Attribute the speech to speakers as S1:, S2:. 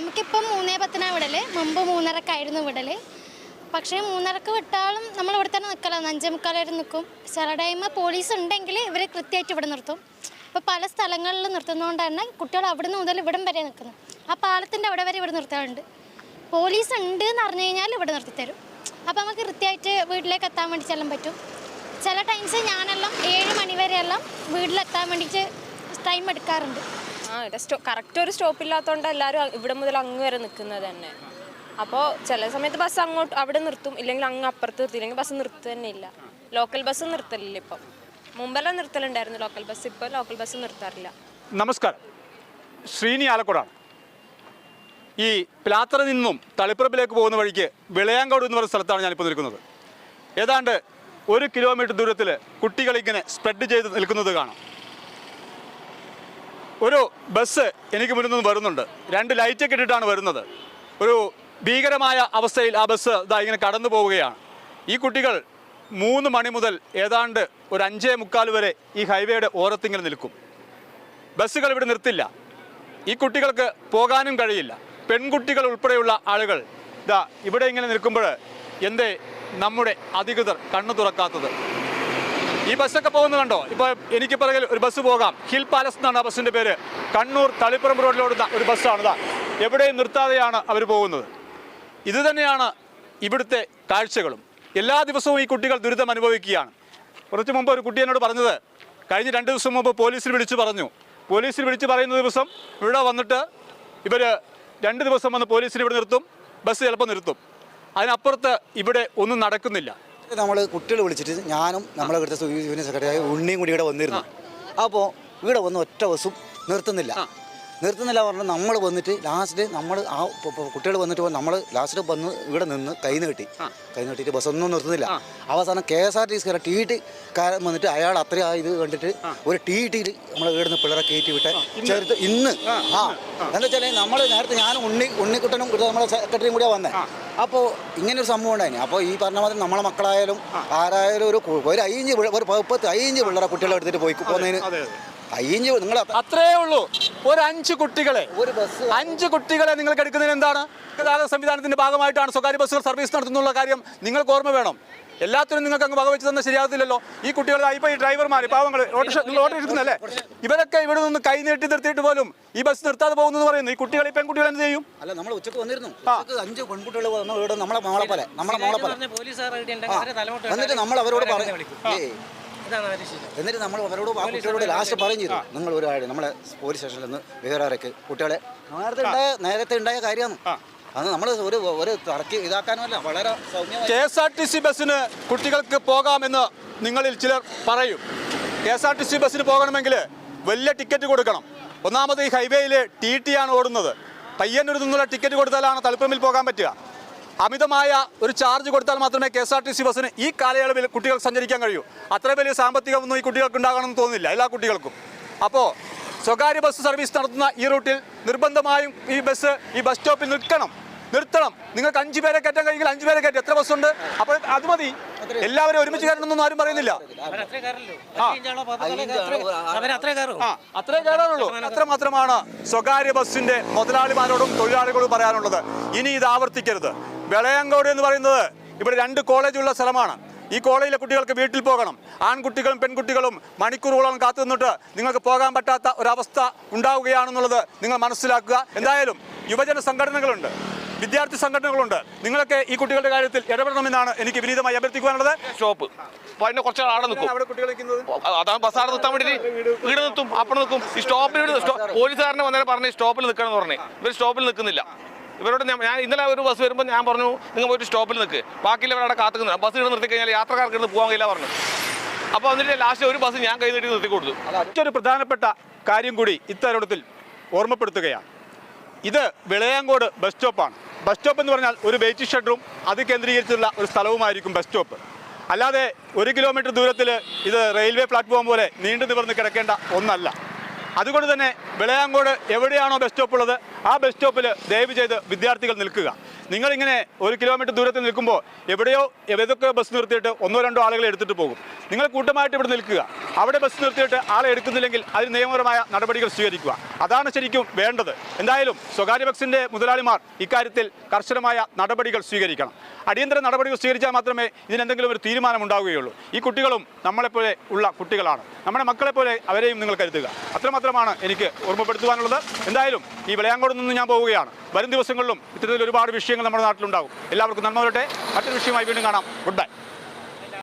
S1: നമുക്കിപ്പം മൂന്നേ പത്തിനാണ് വിടൽ. മുമ്പ് മൂന്നരക്കായിരുന്നു വിടൽ. പക്ഷേ മൂന്നരക്ക് വിട്ടാലും നമ്മൾ ഇവിടെ തന്നെ നിൽക്കലാണ് അഞ്ചേ മുക്കാൽ വരെ നിൽക്കും. ചില ടൈം പോലീസ് ഉണ്ടെങ്കിൽ ഇവർ കൃത്യമായിട്ട് ഇവിടെ നിർത്തും. ഇപ്പോൾ പല സ്ഥലങ്ങളിൽ നിർത്തുന്നതുകൊണ്ട് തന്നെ കുട്ടികൾ അവിടുന്ന് മുതൽ ഇവിടം വരെ നിൽക്കുന്നു. ആ പാലത്തിന്റെ അവിടെ വരെ ഇവിടെ നിർത്താറുണ്ട്. പോലീസ് ഉണ്ട് എന്ന് അറിഞ്ഞു കഴിഞ്ഞാൽ ഇവിടെ നിർത്തിത്തരും. അപ്പോൾ നമുക്ക് കൃത്യമായിട്ട് വീട്ടിലേക്ക് എത്താൻ വേണ്ടി ചെല്ലാൻ പറ്റും. ചില ടൈംസ് ഞാനെല്ലാം ഏഴ് മണിവരെയെല്ലാം വീട്ടിലെത്താൻ വേണ്ടിയിട്ട് ടൈം എടുക്കാറുണ്ട്.
S2: ആ കറക്റ്റ് ഒരു സ്റ്റോപ്പ് ഇല്ലാത്തതുകൊണ്ട് എല്ലാവരും ഇവിടെ മുതൽ അങ്ങ് വരെ നിൽക്കുന്നത് തന്നെ. അപ്പോൾ ചില സമയത്ത് ബസ് അങ്ങോട്ട് അവിടെ നിർത്തും ഇല്ലെങ്കിൽ അങ്ങ് അപ്പുറത്ത് നിർത്തി ഇല്ലെങ്കിൽ ബസ് നിർത്തുക തന്നെ ഇല്ല ലോക്കൽ ബസ് നിർത്തലില്ല ഇപ്പം. മുമ്പെല്ലാം നിർത്തലുണ്ടായിരുന്നു ലോക്കൽ ബസ് ഇപ്പോൾ ലോക്കൽ ബസ് നിർത്താറില്ല.
S3: നമസ്കാരം. ശ്രീനി ആലക്കോടാണ്. ഈ പ്ലാത്തറ നിന്നും തളിപ്പറമ്പിലേക്ക് പോകുന്ന വഴിക്ക് വിളയാങ്കോട് എന്ന് പറയുന്ന സ്ഥലത്താണ് ഞാനിപ്പോൾ നിൽക്കുന്നത്. ഏതാണ്ട് ഒരു കിലോമീറ്റർ ദൂരത്തിൽ കുട്ടികൾ ഇങ്ങനെ സ്പ്രെഡ് ചെയ്ത് നിൽക്കുന്നത് കാണാം. ഒരു ബസ് എനിക്ക് മുന്നിൽ നിന്ന് വരുന്നുണ്ട്. രണ്ട് ലൈറ്റൊക്കെ ഇട്ടിട്ടാണ് വരുന്നത്. ഒരു ഭീകരമായ അവസ്ഥയിൽ ആ ബസ് ഇതാ ഇങ്ങനെ കടന്നു പോവുകയാണ്. ഈ കുട്ടികൾ മൂന്ന് മണി മുതൽ ഏതാണ്ട് ഒരു അഞ്ചേ മുക്കാൽ വരെ ഈ ഹൈവേയുടെ ഓരത്തിങ്ങനെ നിൽക്കും. ബസ്സുകൾ ഇവിടെ നിർത്തില്ല. ഈ കുട്ടികൾക്ക് പോകാനും കഴിയില്ല. പെൺകുട്ടികൾ ഉൾപ്പെടെയുള്ള ആളുകൾ ഇതാ ഇവിടെ ഇങ്ങനെ നിൽക്കുമ്പോൾ എന്തേ നമ്മുടെ അധികൃതർ കണ്ണു തുറക്കാത്തത്. ഈ ബസ്സൊക്കെ പോകുന്നത് കണ്ടോ? ഇപ്പോൾ എനിക്ക് പിറകിൽ ഒരു ബസ് പോകാം. ഹിൽ പാലസ് എന്നാണ് ആ ബസ്സിന്റെ പേര്. കണ്ണൂർ തളിപ്പുറം റോഡിലോടുന്ന ഒരു ബസ്സാണ് ഇതാ. എവിടെയും നിർത്താതെയാണ് അവർ പോകുന്നത്. ഇത് തന്നെയാണ് ഇവിടുത്തെ കാഴ്ചകളും. എല്ലാ ദിവസവും ഈ കുട്ടികൾ ദുരിതം അനുഭവിക്കുകയാണ്. കുറച്ച് മുമ്പ് ഒരു കുട്ടി എന്നോട് പറഞ്ഞത് കഴിഞ്ഞ രണ്ട് ദിവസം മുമ്പ് പോലീസിൽ വിളിച്ചു പറഞ്ഞു. പോലീസിൽ വിളിച്ച് പറയുന്ന ദിവസം ഇവിടെ വന്നിട്ട് ഇവർ രണ്ട് ദിവസം വന്ന് പോലീസിൽ ഇവിടെ നിർത്തും ബസ് ചിലപ്പോൾ നിർത്തും. അതിനപ്പുറത്ത് ഇവിടെ ഒന്നും നടക്കുന്നില്ല.
S4: നമ്മൾ കുട്ടികൾ വിളിച്ചിട്ട് ഞാനും നമ്മളെ ഇവിടുത്തെ യൂണിയൻ സെക്രട്ടറി ഉണ്ണിയും കൂടി ഇവിടെ വന്നിരുന്നു. അപ്പോൾ ഇവിടെ വന്ന് ഒറ്റ ബസ്സും നിർത്തുന്നില്ല. നിർത്തുന്നില്ല പറഞ്ഞാൽ നമ്മൾ വന്നിട്ട് ലാസ്റ്റ് നമ്മൾ ആ കുട്ടികൾ വന്നിട്ട് നമ്മൾ ലാസ്റ്റ് വന്ന് ഇവിടെ നിന്ന് കൈ നീട്ടി കൈ നീട്ടിയിട്ട് ബസ്സൊന്നും നിർത്തുന്നില്ല. അവസാനം K S R T C T T കാരൻ വന്നിട്ട് അയാൾ അത്രയും ആ ഇത് കണ്ടിട്ട് ഒരു ടി ടിയിൽ നമ്മൾ ഇവിടെ നിന്ന് പിള്ളേരെ കയറ്റി വിട്ട്. ചേർത്ത് ഇന്ന്. ആ. എന്താ വെച്ചാൽ നമ്മൾ നേരത്തെ ഞാനും ഉണ്ണി ഉണ്ണിക്കുട്ടനും നമ്മളെ സെക്രട്ടറിയും കൂടിയാണ് വന്നത് അപ്പോൾ ഇങ്ങനൊരു ഒരു സംഭവം ഉണ്ടായിന്. അപ്പോൾ ഈ പറഞ്ഞ മാതിരി നമ്മളെ മക്കളായാലും ആരായാലും ഒരു ഒരു അയ്യഞ്ച് പിള്ള- ഒരു പത്ത് അയ്യഞ്ച് പിള്ളേരെ കുട്ടികളെ എടുത്തിട്ട് പോയി പോകുന്നതിന്
S3: അതെ,
S4: അയ്യഞ്ച് നിങ്ങൾ
S3: അത്രേ ഉള്ളൂ. ഒരു അഞ്ച് കുട്ടികളെ.
S4: ഒരു ബസ്
S3: അഞ്ച് കുട്ടികളെ നിങ്ങൾക്ക് എടുക്കുന്നതിന് എന്താണ്? ഗതാഗത സംവിധാനത്തിന്റെ ഭാഗമായിട്ടാണ് സ്വകാര്യ ബസ്സുകൾ സർവീസ് നടത്തുന്നുള്ള കാര്യം നിങ്ങൾക്ക് ഓർമ്മ വേണം. എല്ലാത്തിനും നിങ്ങൾക്ക് അങ്ങ് വകവെച്ച് തന്നെ ശരിയാകത്തില്ലല്ലോ. ഈ കുട്ടികൾ ഇപ്പോൾ ഈ ഡ്രൈവർമാർ പാവങ്ങൾ ഓട്ടോ നിങ്ങൾ ഓട്ടോ എടുക്കുന്നല്ലേ ഇവരൊക്കെ ഇവിടെ നിന്ന് കൈ നീട്ടി നിർത്തിയിട്ട് പോലും ഈ ബസ് നിർത്താതെ പോകുന്നു പറയുന്നു. ഈ കുട്ടികൾ ഈ പെൺകുട്ടികൾ എന്ത് ചെയ്യും?
S4: അല്ല നമ്മൾ ഉച്ചയ്ക്ക് വന്നിരുന്നു. അഞ്ച് പെൺകുട്ടികൾ വന്ന ഇവിടെ നമ്മളെ മോളെ പോലെ നമ്മളെ മോളെ പോലെ.
S5: പോലീസുകാർ ഇവിടെ
S4: ആ.
S5: ഉണ്ടെങ്കിൽ അവരെ തലമുട്ട
S4: എന്നിട്ട് നമ്മൾ അവരോട് പറഞ്ഞു. എന്നിട്ട് നമ്മൾ അവരോട് ആ കുട്ടികളോട് ലാസ്റ്റ് പറഞ്ഞിരുന്നു നിങ്ങൾ ഒരു നമ്മളെ പോലീസ് സ്റ്റേഷനിൽ നിന്ന് വിവരമാരൊക്കെ കുട്ടികളെ നേരത്തെ ഉണ്ടായ നേരത്തെ ഉണ്ടായ കാര്യമാണ്. അത് നമ്മൾ ഒരു ഒരു തർക്കി ഇതാക്കാനുമല്ല വളരെ
S3: K S R T C ബസ്സിന് കുട്ടികൾക്ക് പോകാമെന്ന് നിങ്ങളിൽ ചിലർ പറയും. K S R T C ബസ്സിന് പോകണമെങ്കിൽ വലിയ ടിക്കറ്റ് കൊടുക്കണം. ഒന്നാമത് ഈ ഹൈവേയിൽ ടി ടി ആണ് ഓടുന്നത്. പയ്യന്നൂരിൽ നിന്നുള്ള ടിക്കറ്റ് കൊടുത്താലാണ് തളിപ്പറമ്പിൽ പോകാൻ പറ്റുക. അമിതമായ ഒരു ചാർജ് കൊടുത്താൽ മാത്രമേ K S R T C ബസ്സിന് ഈ കാലയളവിൽ കുട്ടികൾ സഞ്ചരിക്കാൻ കഴിയൂ. അത്ര വലിയ സാമ്പത്തികമൊന്നും ഈ കുട്ടികൾക്ക് ഉണ്ടാകണമെന്ന് തോന്നുന്നില്ല എല്ലാ കുട്ടികൾക്കും. അപ്പോൾ സ്വകാര്യ ബസ് സർവീസ് നടത്തുന്ന ഈ റൂട്ടിൽ നിർബന്ധമായും ഈ ബസ് ഈ ബസ് സ്റ്റോപ്പിൽ നിൽക്കണം. നിർത്തണം. നിങ്ങൾക്ക് അഞ്ച് പേരെ കയറ്റാൻ കഴിഞ്ഞാൽ അഞ്ചു പേരെ കയറ്റി. എത്ര ബസ് ഉണ്ട് അപ്പോൾ അത് മതി. എല്ലാവരും ഒരുമിച്ച് കയറണമെന്നൊന്നും ആരും പറയുന്നില്ല. ആ. അത്രേ കയറാനുള്ളൂ. അത്ര മാത്രമാണ് സ്വകാര്യ ബസ്സിന്റെ മുതലാളിമാരോടും തൊഴിലാളികളോടും പറയാനുള്ളത്. ഇനി ഇത് ആവർത്തിക്കരുത്. വെളയങ്കോട് എന്ന് പറയുന്നത് ഇവിടെ രണ്ട് കോളേജുള്ള സ്ഥലമാണ്. ഈ കോളേജിലെ കുട്ടികൾക്ക് വീട്ടിൽ പോകണം. ആൺകുട്ടികളും പെൺകുട്ടികളും മണിക്കൂറുകളോളം കാത്തു നിന്നിട്ട് നിങ്ങൾക്ക് പോകാൻ പറ്റാത്ത ഒരവസ്ഥ ഉണ്ടാവുകയാണെന്നുള്ളത് നിങ്ങൾ മനസ്സിലാക്കുക. എന്തായാലും യുവജന സംഘടനകളുണ്ട് വിദ്യാർത്ഥി സംഘടനകളുണ്ട്. നിങ്ങളൊക്കെ ഈ കുട്ടികളുടെ കാര്യത്തിൽ ഇടപെടണമെന്നാണ് എനിക്ക് വിനീതമായി അഭ്യർത്ഥിക്കുവാനുള്ളത്.
S6: സ്റ്റോപ്പ് അപ്പൊ അതിന്റെ കുറച്ച് ആടെ നിൽക്കും. അതാണ് ബസ് അവിടെ നിർത്താൻ വേണ്ടി വീട് നിർത്തും അപ്പം നിൽക്കും. ഈ സ്റ്റോപ്പിൽ പോലീസുകാരനെ വന്നേരം പറഞ്ഞ് സ്റ്റോപ്പിൽ നിൽക്കണം എന്ന് പറഞ്ഞു. ഇവർ സ്റ്റോപ്പിൽ നിൽക്കുന്നില്ല. ഇവരോട് ഞാൻ ഇന്നലെ ഒരു ബസ് വരുമ്പോൾ ഞാൻ പറഞ്ഞു നിങ്ങൾ പോയിട്ട് സ്റ്റോപ്പിൽ നിൽക്ക് ബാക്കിയുള്ളവർ അവിടെ കാത്തുനിന്ന് ബസ് ഇവിടെ നിർത്തി കഴിഞ്ഞാൽ യാത്രക്കാർക്ക് ഇന്ന് പോകാൻ കഴിയില്ല പറഞ്ഞു. അപ്പോൾ എന്നിട്ട് ലാസ്റ്റ് ഒരു ബസ് ഞാൻ കൈ നീട്ടി നിർത്തി കൊടുത്തു.
S3: മറ്റൊരു പ്രധാനപ്പെട്ട കാര്യം കൂടി ഇത്തരുണത്തിൽ ഓർമ്മപ്പെടുത്തുകയാണ്. ഇത് വിളയാങ്കോട് ബസ് സ്റ്റോപ്പാണ്. ബസ് സ്റ്റോപ്പ് എന്ന് പറഞ്ഞാൽ ഒരു വെയിറ്റ് ഷെഡറും അത് കേന്ദ്രീകരിച്ചുള്ള ഒരു സ്ഥലവുമായിരിക്കും ബസ് സ്റ്റോപ്പ്. അല്ലാതെ ഒരു കിലോമീറ്റർ ദൂരത്തിൽ ഇത് റെയിൽവേ പ്ലാറ്റ്ഫോം പോലെ നീണ്ടു നിവർന്ന് കിടക്കേണ്ട ഒന്നല്ല. അതുകൊണ്ട് തന്നെ വിളയാങ്കോട് എവിടെയാണോ ബസ് സ്റ്റോപ്പ് ഉള്ളത് ആ ബസ് സ്റ്റോപ്പിൽ ദയവ് ചെയ്ത് വിദ്യാർത്ഥികൾ നിൽക്കുക. നിങ്ങളിങ്ങനെ ഒരു കിലോമീറ്റർ ദൂരത്തിൽ നിൽക്കുമ്പോൾ എവിടെയോ ഏതൊക്കെ ബസ് നിർത്തിയിട്ട് ഒന്നോ രണ്ടോ ആളുകളെ എടുത്തിട്ട് പോകും. നിങ്ങൾ കൂട്ടമായിട്ട് ഇവിടെ നിൽക്കുക. അവിടെ ബസ് നിർത്തിയിട്ട് ആളെ എടുക്കുന്നില്ലെങ്കിൽ അതിന് നിയമപരമായ നടപടികൾ സ്വീകരിക്കുക. അതാണ് ശരിക്കും വേണ്ടത്. എന്തായാലും സ്വകാര്യ ബസ്സിന്റെ മുതലാളിമാർ ഇക്കാര്യത്തിൽ കർശനമായ നടപടികൾ സ്വീകരിക്കണം. അടിയന്തര നടപടികൾ സ്വീകരിച്ചാൽ മാത്രമേ ഇതിനെന്തെങ്കിലും ഒരു തീരുമാനം ഉണ്ടാവുകയുള്ളൂ. ഈ കുട്ടികളും നമ്മളെപ്പോലെ ഉള്ള കുട്ടികളാണ്. നമ്മുടെ മക്കളെപ്പോലെ അവരെയും നിങ്ങൾ കരുതുക. അത്രമാത്രമാണ് എനിക്ക് ഓർമ്മപ്പെടുത്തുവാനുള്ളത്. എന്തായാലും ഈ വിളയാങ്കോട് നിന്ന് ഞാൻ പോവുകയാണ്. വരും ദിവസങ്ങളിലും ഇത്തരത്തിൽ ഒരുപാട് വിഷയങ്ങൾ നമ്മുടെ നാട്ടിലുണ്ടാകും. എല്ലാവർക്കും നന്മ വരട്ടെ. മറ്റൊരു വിഷയമായി വീണ്ടും കാണാം. Good bye